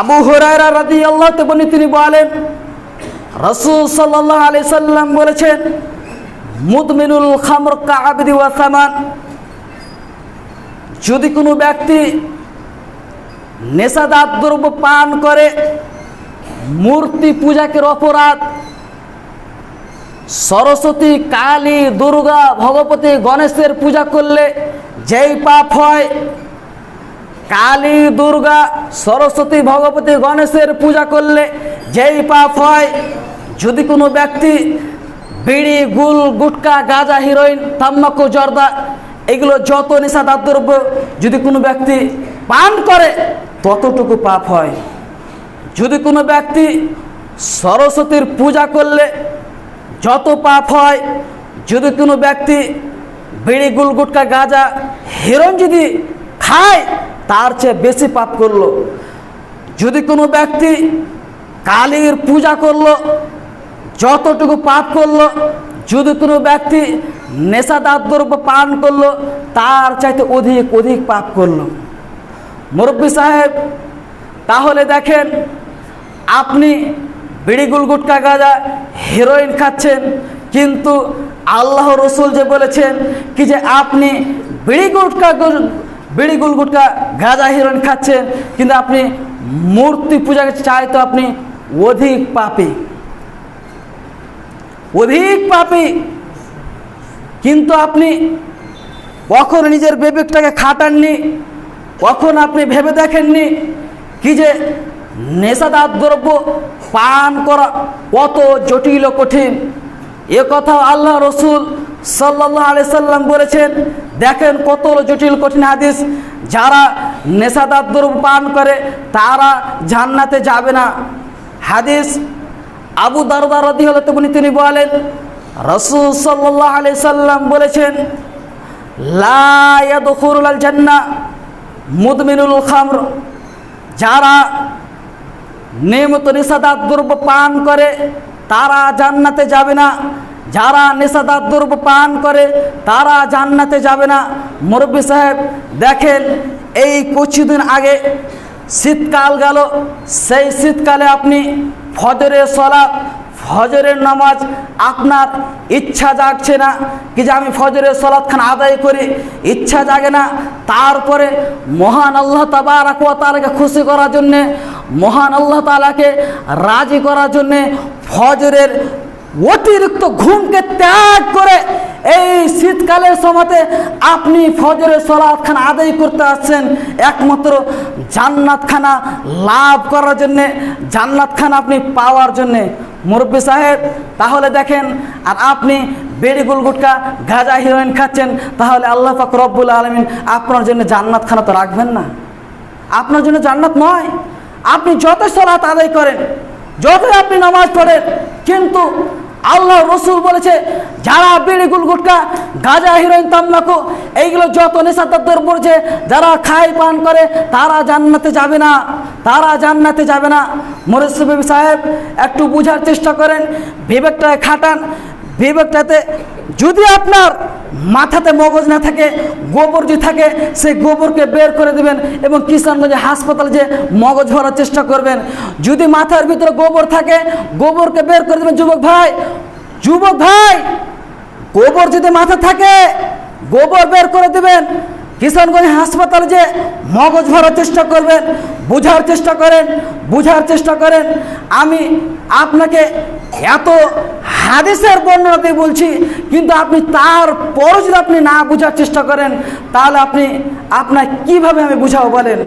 আবু হরাইরা রাদি আল্লাহ তেমনি তিনি বলেন, রসুল সাল্লাহ আলি সাল্লাম বলেছেন, মুদমিনুল খামর কাবদি ওয়াসামান যদি কোনো ব্যক্তি নেশাদার দ্রব্য পান করে, মূর্তি পূজাকের অপরাধ, সরস্বতী, কালী, দুর্গা, ভগবতী, গণেশের পূজা করলে যেই পাপ হয় কালী, দুর্গা, সরস্বতী, ভগবতী, গণেশের পূজা করলে যেই পাপ হয়, যদি কোনো ব্যক্তি বিড়ি, গুল, গুটকা, গাঁজা, হিরোইন, তাম্বাকু, জর্দা, এগুলো যত নেশাদার দ্রব্য যদি কোনো ব্যক্তি পান করে, ততটুকু পাপ হয়। যদি কোনো ব্যক্তি সরস্বতীর পূজা করলে যত পাপ হয়, যদি কোনো ব্যক্তি বিড়ি, গুল, গুটকা, গাঁজা হিরণ যদি খায় তার চেয়ে বেশি পাপ করল। যদি কোনো ব্যক্তি কালীর পূজা করল, যতটুকু পাপ করল, যদি কোনো ব্যক্তি নেশাদার দ্রব্য পান করল, তার চাইতে অধিক অধিক পাপ করল। মুরব্বী সাহেব, তাহলে দেখেন, আপনি বিড়িগুল গুটকা গাঁজা হিরোইন খাচ্ছেন, কিন্তু আল্লাহ রসুল যে বলেছেন কি যে আপনি বিড়ি গুটকা বিড়ি গুল গুটকা গাঁজা হিরোইন খাচ্ছেন কিন্তু আপনি মূর্তি পূজাকে চাই তো আপনি অধিক পাপী। অধিক পাপী। কিন্তু আপনি কখন নিজের বিবেকটাকে খাটাননি, কখন আপনি ভেবে দেখেননি কি যে নেশাদার দ্রব্য পান করা কত জটিল কঠিন। এ কথা আল্লাহ রসুল সাল্লাহ আলি সাল্লাম বলেছেন দেখেন কত জটিল, কঠিন হাদিস। যারা নেশাদার দ্রব্য পান করে, তারা জান্নাতে যাবে না। হাদিস আবু দারদার রদি হলে তেমনি তিনি বলেন, রসুল সাল্লাহ আলি সাল্লাম বলেছেন লায়াদুল জান্না মুদমিনুল খামর। যারা নিয়মিত নেশাদার দ্রব্য পান করে, তারা জান্নাতে যাবে না। যারা নেশাদার দ্রব্য পান করে, তারা জান্নাতে যাবে না। মুরব্বী সাহেব, দেখেন, এই কিছুদিন আগে শীতকাল গেল। সেই শীতকালে আপনি ফজরের সলাপ ফজরের নামাজ আপনার ইচ্ছা জাগছে না কি যে আমি ফজরের সলাৎ খান আদায় করি? ইচ্ছা জাগে না। তারপরে মহান আল্লাহ তাবারাকে খুশি করার জন্যে, মহান আল্লাহ তালাকে রাজি করার জন্যে ফজরের অতিরিক্ত ঘুমকে ত্যাগ করে এই শীতকালের সময়তে আপনি ফজরের সলাৎ খান আদায় করতে আসছেন। একমাত্র জান্নাত খানা লাভ করার জন্যে জান্নাত খানা আপনি পাওয়ার জন্যে। মুরব্বী সাহেব, তাহলে দেখেন, আর আপনি বেড়ি গুল গুটকা গাঁজা হিরোইন খাচ্ছেন, তাহলে আল্লাহ পাক রব্বুল আলমিন আপনার জন্য জান্নাত খানা তো রাখবেন না। আপনার জন্য জান্নাত নয়। আপনি যত সলাৎ আদায় করেন, যতই আপনি নামাজ পড়েন, কিন্তু আল্লাহ রসুল বলেছে, যারা বিড়ি গুল গুটকা গাঁজা, হিরোইন, তামলাকু, এইগুলো যত নেশাদার পড়ছে যারা খায়, পান করে, তারা জান্নাতে যাবে না, তারা জান্নাতে যাবে না। মরসুবি সাহেব, একটু বুঝার চেষ্টা করেন, বিবেকটায় খাটান, বিবেকটাতে যদি আপনার মাথাতে মগজ না থাকে, গোবর যদি থাকে, সেই গোবরকে বের করে দেবেন এবং কিষানগঞ্জে হাসপাতালে যে মগজ ভরার চেষ্টা করবেন। যদি মাথার ভিতরে গোবর থাকে, গোবরকে বের করে দেবেন যুবক ভাই। যুবক ভাই, গোবর যদি মাথা থাকে, গোবর বের করে দেবেন। কিষানগঞ্জ হাসপাতালে যে মগজ ভরার চেষ্টা করবেন, বোঝার চেষ্টা করেন, বুঝার চেষ্টা করেন। আমি আপনাকে এত হাদিসের বর্ণনাতে বলছি, কিন্তু আপনি তারপরও যদি আপনি না বোঝার চেষ্টা করেন, তাহলে আপনি আপনার কীভাবে আমি বুঝাবো বলেন?